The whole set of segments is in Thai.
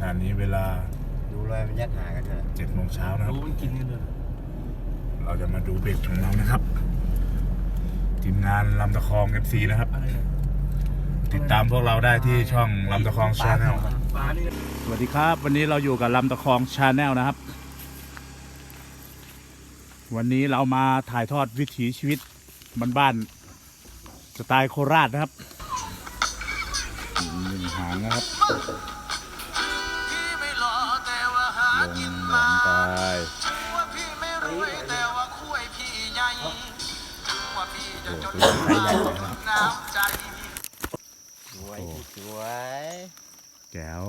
ขณะนี้เวลาดูเลยมันยัดหากันเถอะเจ็ดโมงเช้านะครับ รู้มันกินกันเลยเราจะมาดูเบ็ดของเรานะครับ ทีมงานลำตะคอง FC นะครับ อะไรเนี่ยติดตามพวกเราได้ที่ช่องลำตะคองชาแนลปลานี่สวัสดีครับ วันนี้เราอยู่กับลำตะคองชาแนลนะครับ วันนี้เรามาถ่ายทอดวิถีชีวิตบ้านๆสไตล์โคราชนะครับหนึ่งหางนะครับาลงกินหลมางไปถึงว่าพี่ไม่รวยแต่ว่าคุยพี่ใหญ่ถึงว่าพี่จะจนโอ้โหตัวใหญ่เลยนะครับน้ำใจสวยสวยแก้ว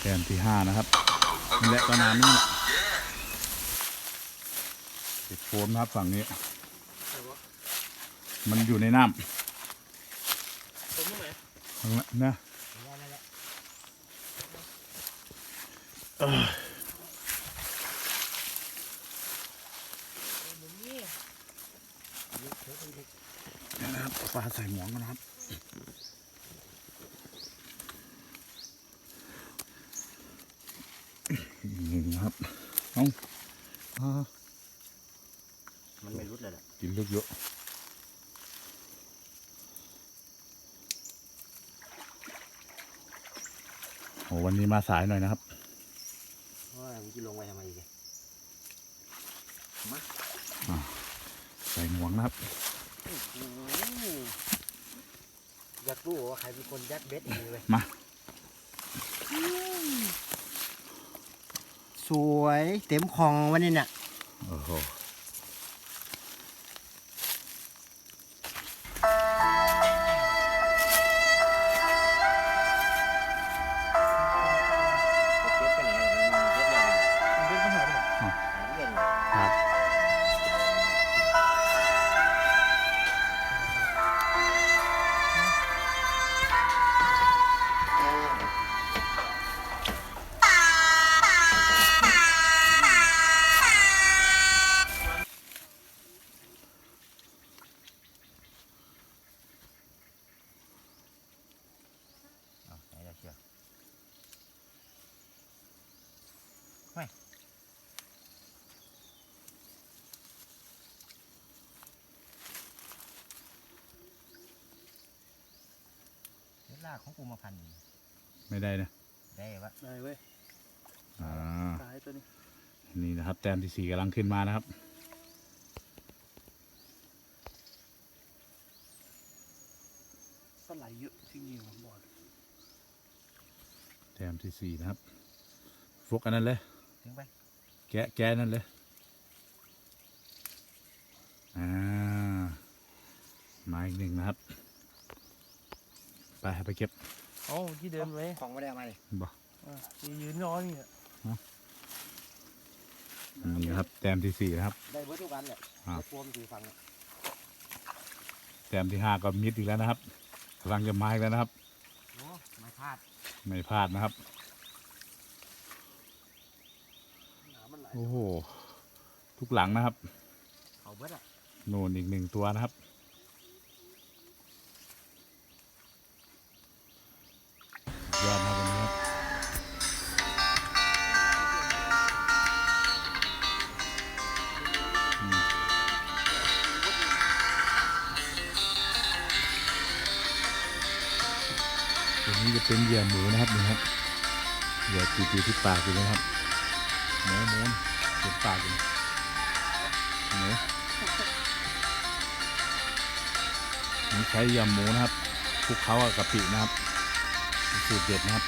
แต้มที่ห้านะครับนี่แหละก็น้ำนี่แหละติดโฟมนะครับฝั่งนี้ มันอยู่ในน้ตรงนี้ไหนำข้างล่างนะเอ้ยเนี่ยนะครับปลาใส่หมวงกันนะครับนี่นะครับเอาอ่ามันไม่รุดเลยแหละกินลูกเยอะโหวันนี้มาสายหน่อยนะครับว่ามั นจะลงไปทำไมอีกใส่หมวงนะครับอยากรู้ว่าใครเป็นคนยัดเบ็ดเองเลยมาสวยเต็มคลองวันนี้เนี่ยโอ้โหากของกูมาพันไม่ได้นะได้ปะได้เว้ยอ่าตายตัวนี้นี่นะครับแต้มที่สี่กำลังขึ้นมานะครับสไลด์เยอะจริงๆผมบอกเลยแต้มที่สี่นะครับฟกอันนั้นเลยถึงไปแกะแกะนั่นเลยอ่ามาอีกหนึ่งนะครับ ไปไปเก็บเอ้าที่เดินไว้ของไม่ได้เอามาเลยบอกอะยืนรอนี่อะนี่นะครับแต้มที่สี่นะครับ ได้เบิดทุกอันแหละครับรวมสี่ฝั่งเนี่ยแต้มที่ห้าก็มิดอีกแล้วนะครับกำลังจะมาอีกแล้วนะครับโอ้ไม่พลาดไม่พลาดนะครับน้ำมันไหลโอ้โหทุกหลังนะครับเขาเบิดอะโน่นอีกหนึ่งตัวนะครับ นี้จะเป็นเหยื่อหมูนะครับนี่ครับเหยื่อตีตีที่ปากอยู่นะครับหมูหมูเจ็บปากอยู่หมูนี่ใช้ยำหมูนะครับคลุกเคล้ากับกะปินะครับสูตรเด็ดนะครับ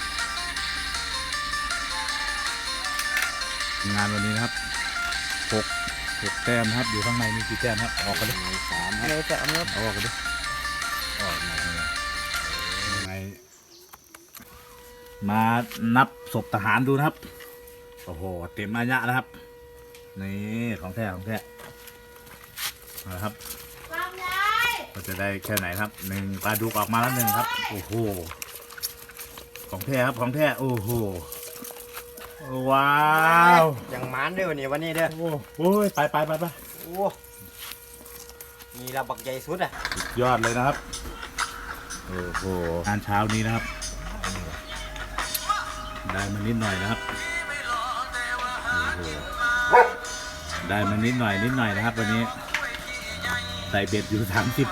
งานวันนี้นะครับหกหกแต้มนะครับอยู่ข้างในมีกี่แต้มครับออกกันเลยสามเลยสามครับเอาออกกันเลย มานับศพทหารดูนะครับ โอ้โห เต็มอายะนะครับ นี่ของแท้ของแท้เอาละครับก็จะได้แค่ไหนครับหนึ่งปลาดุกออกมาแล้วหนึ่งครับ โอ้โห ของแท้ครับของแท้โอ้โห ว้าวอย่างหมันด้วยวันนี้วันนี้เด้อโอ้โหไปไปไปไปโอ้มีระบักใหญ่สุดอะสุดยอดเลยนะครับ โอ้โหงานเช้านี้นะครับ ได้มานิดหน่อยนะครับโอ้โหได้มานิดหน่อยนิดหน่อยนะครับวันนี้ใส่เบ็ดอยู่สามสิบ